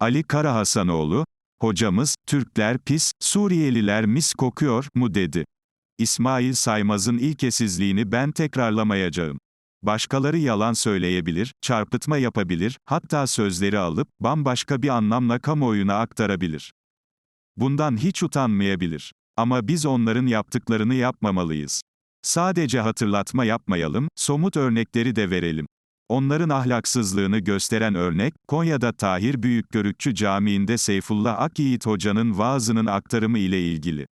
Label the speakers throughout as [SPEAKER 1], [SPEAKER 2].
[SPEAKER 1] Ali Karahasanoğlu, hocamız, Türkler pis, Suriyeliler mis kokuyor mu dedi. İsmail Saymaz'ın ilkesizliğini ben tekrarlamayacağım. Başkaları yalan söyleyebilir, çarpıtma yapabilir, hatta sözleri alıp, bambaşka bir anlamla kamuoyuna aktarabilir. Bundan hiç utanmayabilir. Ama biz onların yaptıklarını yapmamalıyız. Sadece hatırlatma yapmayalım, somut örnekleri de verelim. Onların ahlaksızlığını gösteren örnek, Konya'da Tahir Büyükgörükçü Camii'nde Seyfullah Akyiğit Hoca'nın vaazının aktarımı ile ilgili.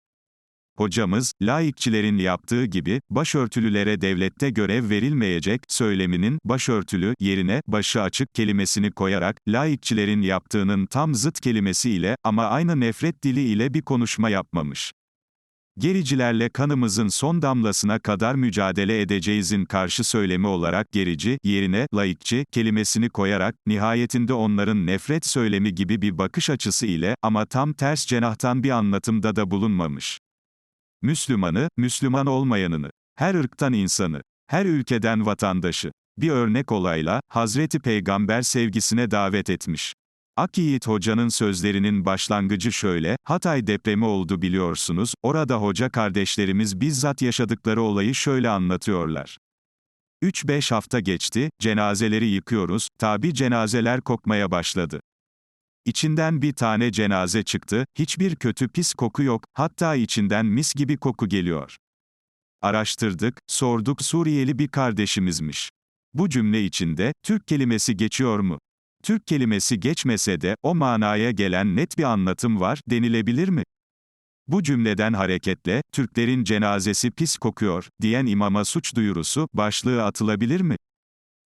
[SPEAKER 1] Hocamız, laikçilerin yaptığı gibi, başörtülülere devlette görev verilmeyecek, söyleminin, başörtülü, yerine, başı açık kelimesini koyarak, laikçilerin yaptığının tam zıt kelimesi ile, ama aynı nefret dili ile bir konuşma yapmamış. Gericilerle kanımızın son damlasına kadar mücadele edeceğizin karşı söylemi olarak gerici, yerine, laikçi, kelimesini koyarak, nihayetinde onların nefret söylemi gibi bir bakış açısı ile, ama tam ters cenahtan bir anlatımda da bulunmamış. Müslümanı, Müslüman olmayanını, her ırktan insanı, her ülkeden vatandaşı, bir örnek olayla, Hazreti Peygamber sevgisine davet etmiş. Akyiğit Hoca'nın sözlerinin başlangıcı şöyle, Hatay depremi oldu biliyorsunuz, orada hoca kardeşlerimiz bizzat yaşadıkları olayı şöyle anlatıyorlar. 3-5 hafta geçti, cenazeleri yıkıyoruz, tabi cenazeler kokmaya başladı. İçinden bir tane cenaze çıktı, hiçbir kötü pis koku yok, hatta içinden mis gibi koku geliyor. Araştırdık, sorduk Suriyeli bir kardeşimizmiş. Bu cümle içinde, Türk kelimesi geçiyor mu? Türk kelimesi geçmese de, o manaya gelen net bir anlatım var, denilebilir mi? Bu cümleden hareketle, Türklerin cenazesi pis kokuyor, diyen imama suç duyurusu, başlığı atılabilir mi?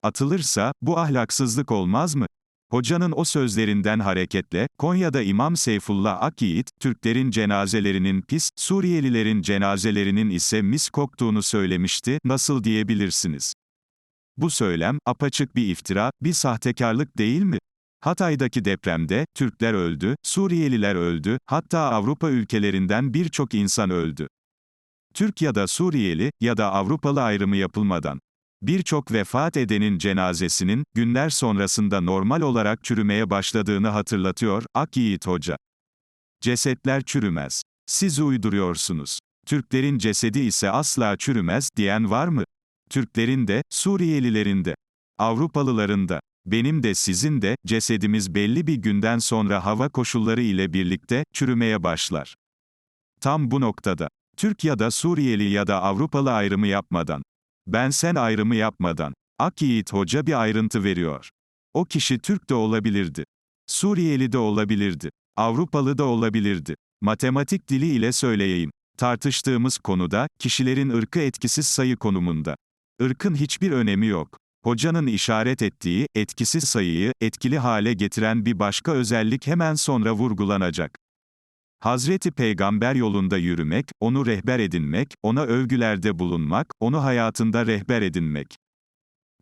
[SPEAKER 1] Atılırsa, bu ahlaksızlık olmaz mı? Hocanın o sözlerinden hareketle, Konya'da İmam Seyfullah Akyiğit, Türklerin cenazelerinin pis, Suriyelilerin cenazelerinin ise mis koktuğunu söylemişti, nasıl diyebilirsiniz? Bu söylem, apaçık bir iftira, bir sahtekarlık değil mi? Hatay'daki depremde, Türkler öldü, Suriyeliler öldü, hatta Avrupa ülkelerinden birçok insan öldü. Türk ya da Suriyeli, ya da Avrupalı ayrımı yapılmadan, birçok vefat edenin cenazesinin, günler sonrasında normal olarak çürümeye başladığını hatırlatıyor, Akyiğit Hoca. Cesetler çürümez. Siz uyduruyorsunuz. Türklerin cesedi ise asla çürümez, diyen var mı? Türklerin de, Suriyelilerin de, Avrupalıların da, benim de sizin de, cesedimiz belli bir günden sonra hava koşulları ile birlikte, çürümeye başlar. Tam bu noktada, Türk ya da Suriyeli ya da Avrupalı ayrımı yapmadan, ben sen ayrımı yapmadan, Akyiğit Hoca bir ayrıntı veriyor. O kişi Türk de olabilirdi. Suriyeli de olabilirdi. Avrupalı da olabilirdi. Matematik dili ile söyleyeyim. Tartıştığımız konuda, kişilerin ırkı etkisiz sayı konumunda. Irkın hiçbir önemi yok. Hocanın işaret ettiği, etkisiz sayıyı, etkili hale getiren bir başka özellik hemen sonra vurgulanacak. Hazreti Peygamber yolunda yürümek, onu rehber edinmek, ona övgülerde bulunmak, onu hayatında rehber edinmek.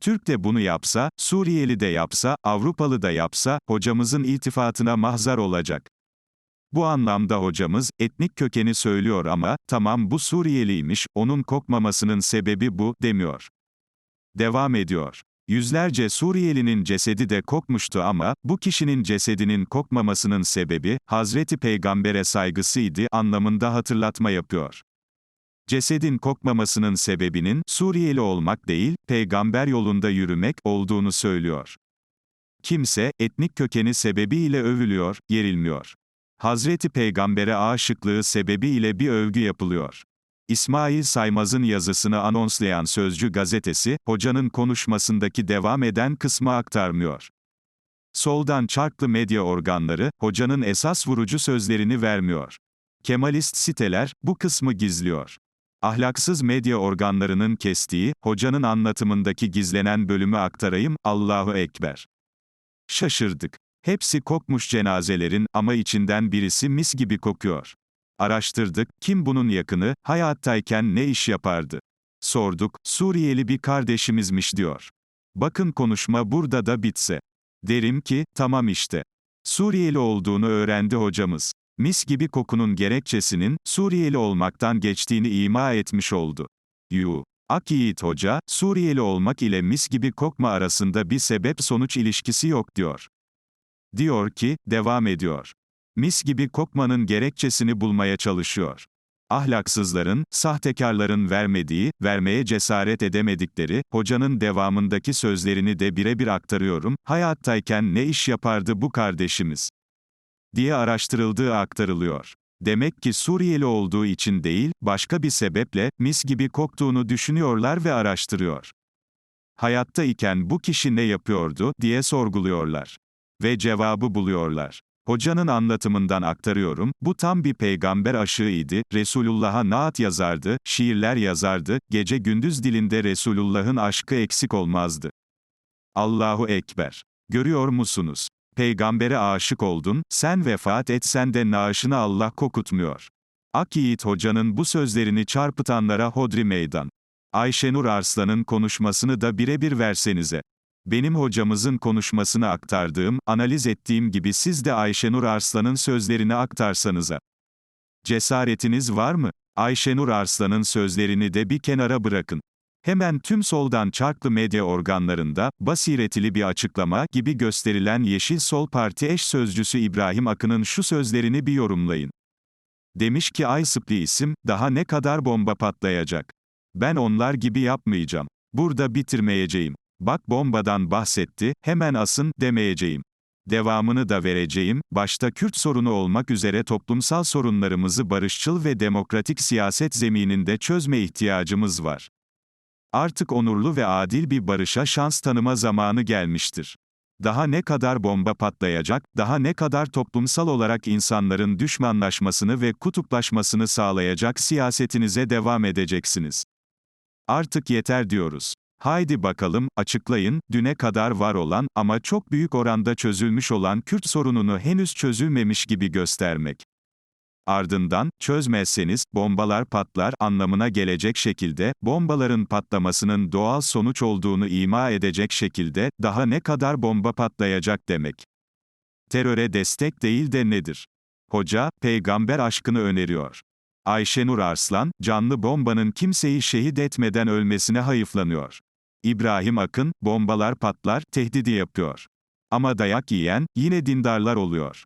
[SPEAKER 1] Türk de bunu yapsa, Suriyeli de yapsa, Avrupalı da yapsa, hocamızın iltifatına mahzar olacak. Bu anlamda hocamız, etnik kökeni söylüyor ama, tamam bu Suriyeliymiş, onun kokmamasının sebebi bu, demiyor. Devam ediyor. Yüzlerce Suriyelinin cesedi de kokmuştu ama, bu kişinin cesedinin kokmamasının sebebi, Hazreti Peygamber'e saygısıydı anlamında hatırlatma yapıyor. Cesedin kokmamasının sebebinin, Suriyeli olmak değil, peygamber yolunda yürümek olduğunu söylüyor. Kimse, etnik kökeni sebebiyle övülüyor, yerilmiyor. Hazreti Peygamber'e aşıklığı sebebiyle bir övgü yapılıyor. İsmail Saymaz'ın yazısını anonslayan Sözcü gazetesi, hocanın konuşmasındaki devam eden kısmı aktarmıyor. Soldan çarklı medya organları, hocanın esas vurucu sözlerini vermiyor. Kemalist siteler, bu kısmı gizliyor. Ahlaksız medya organlarının kestiği, hocanın anlatımındaki gizlenen bölümü aktarayım, Allahu Ekber. Şaşırdık. Hepsi kokmuş cenazelerin ama içinden birisi mis gibi kokuyor. Araştırdık, kim bunun yakını, hayattayken ne iş yapardı? Sorduk, Suriyeli bir kardeşimizmiş diyor. Bakın konuşma burada da bitse. Derim ki, tamam işte. Suriyeli olduğunu öğrendi hocamız. Mis gibi kokunun gerekçesinin, Suriyeli olmaktan geçtiğini ima etmiş oldu. Yu. Akyiğit Hoca, Suriyeli olmak ile mis gibi kokma arasında bir sebep-sonuç ilişkisi yok diyor. Diyor ki, devam ediyor. Mis gibi kokmanın gerekçesini bulmaya çalışıyor. Ahlaksızların, sahtekarların vermediği, vermeye cesaret edemedikleri, hocanın devamındaki sözlerini de birebir aktarıyorum, hayattayken ne iş yapardı bu kardeşimiz? diye araştırıldığı aktarılıyor. Demek ki Suriyeli olduğu için değil, başka bir sebeple, mis gibi koktuğunu düşünüyorlar ve araştırıyor. Hayatta iken bu kişi ne yapıyordu, diye sorguluyorlar. Ve cevabı buluyorlar. Hocanın anlatımından aktarıyorum, bu tam bir peygamber aşığıydı, Resulullah'a naat yazardı, şiirler yazardı, gece gündüz dilinde Resulullah'ın aşkı eksik olmazdı. Allahu Ekber. Görüyor musunuz? Peygambere aşık oldun, sen vefat etsen de naaşını Allah kokutmuyor. Ak Yiğit Hoca'nın bu sözlerini çarpıtanlara hodri meydan. Ayşenur Arslan'ın konuşmasını da birebir versenize. Benim hocamızın konuşmasını aktardığım, analiz ettiğim gibi siz de Ayşenur Arslan'ın sözlerini aktarsanıza. Cesaretiniz var mı? Ayşenur Arslan'ın sözlerini de bir kenara bırakın. Hemen tüm soldan çarklı medya organlarında, basiretili bir açıklama gibi gösterilen Yeşil Sol Parti eş sözcüsü İbrahim Akın'ın şu sözlerini bir yorumlayın. Demiş ki Ay Sıpli isim, daha ne kadar bomba patlayacak? Ben onlar gibi yapmayacağım. Burada bitirmeyeceğim. Bak bombadan bahsetti, hemen asın, demeyeceğim. Devamını da vereceğim, başta Kürt sorunu olmak üzere toplumsal sorunlarımızı barışçıl ve demokratik siyaset zemininde çözme ihtiyacımız var. Artık onurlu ve adil bir barışa şans tanıma zamanı gelmiştir. Daha ne kadar bomba patlayacak, daha ne kadar toplumsal olarak insanların düşmanlaşmasını ve kutuplaşmasını sağlayacak siyasetinize devam edeceksiniz. Artık yeter diyoruz. Haydi bakalım, açıklayın, düne kadar var olan ama çok büyük oranda çözülmüş olan Kürt sorununu henüz çözülmemiş gibi göstermek. Ardından, çözmezseniz, bombalar patlar anlamına gelecek şekilde, bombaların patlamasının doğal sonuç olduğunu ima edecek şekilde, daha ne kadar bomba patlayacak demek. Teröre destek değil de nedir? Hoca, peygamber aşkını öneriyor. Ayşenur Arslan, canlı bombanın kimseyi şehit etmeden ölmesine hayıflanıyor. İbrahim Akın, bombalar patlar, tehdidi yapıyor. Ama dayak yiyen, yine dindarlar oluyor.